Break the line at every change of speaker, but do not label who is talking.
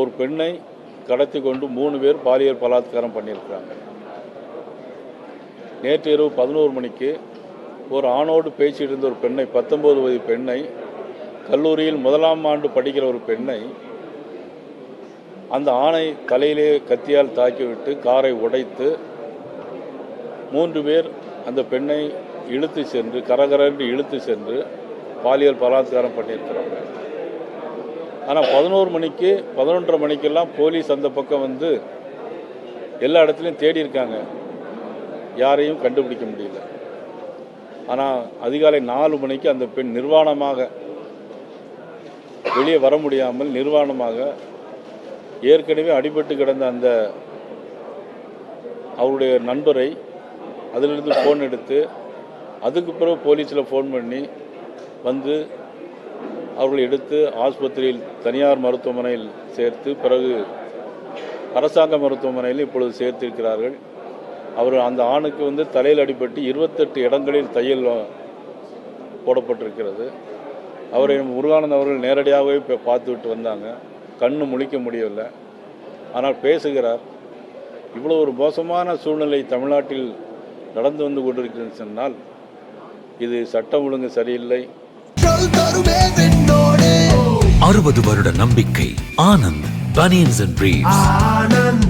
ஒரு பெண்ணை கடத்தி கொண்டு மூணு பேர் பாலியல் பலாத்காரம் பண்ணியிருக்கிறாங்க. நேற்று இரவு பதினோரு மணிக்கு ஒரு ஆணோடு பேசிட்டு இருந்த ஒரு பெண்ணை பத்தொன்பது வயது பெண்ணை கல்லூரியில் முதலாம் ஆண்டு படிக்கிற ஒரு பெண்ணை அந்த ஆணை தலையிலே கத்தியால் தாக்கிவிட்டு காரை உடைத்து மூன்று பேர் அந்த பெண்ணை இழுத்து சென்று கரகரன்று இழுத்து சென்று பாலியல் பலாத்காரம் பண்ணியிருக்கிறாங்க. ஆனால் பதினோரு மணிக்கு பதினொன்றரை மணிக்கெல்லாம் போலீஸ் அந்த பக்கம் வந்து எல்லா இடத்துலையும் தேடி இருக்காங்க. யாரையும் கண்டுபிடிக்க முடியல. ஆனால் அதிகாலை நாலு மணிக்கு அந்த பெண் நிர்வாணமாக வெளியே வர முடியாமல் நிர்வாணமாக ஏற்கனவே அடிபட்டு கிடந்த அந்த அவருடைய நண்பரை அதிலிருந்து ஃபோன் எடுத்து அதுக்கு பிறகு போலீஸில் ஃபோன் பண்ணி வந்து அவர்களை எடுத்து ஆஸ்பத்திரியில் தனியார் மருத்துவமனையில் சேர்த்து பிறகு அரசாங்க மருத்துவமனையில் இப்பொழுது சேர்த்திருக்கிறார்கள். அவர் அந்த ஆணுக்கு வந்து தலையில் அடிபட்டு இருபத்தெட்டு இடங்களில் தையல் போடப்பட்டிருக்கிறது. அவரை முருகானந்த் அவர்கள் நேரடியாகவே இப்போ பார்த்துவிட்டு வந்தாங்க. கண்ணு முழிக்க முடியவில்லை. ஆனால் பேசுகிறார். இவ்வளோ ஒரு மோசமான சூழ்நிலை தமிழ்நாட்டில் நடந்து வந்து கொண்டிருக்கிறது சொன்னால் இது சட்டம் ஒழுங்கு சரியில்லை.
அறுபது வருட நம்பிக்கை Anand banians and briefs
Anand.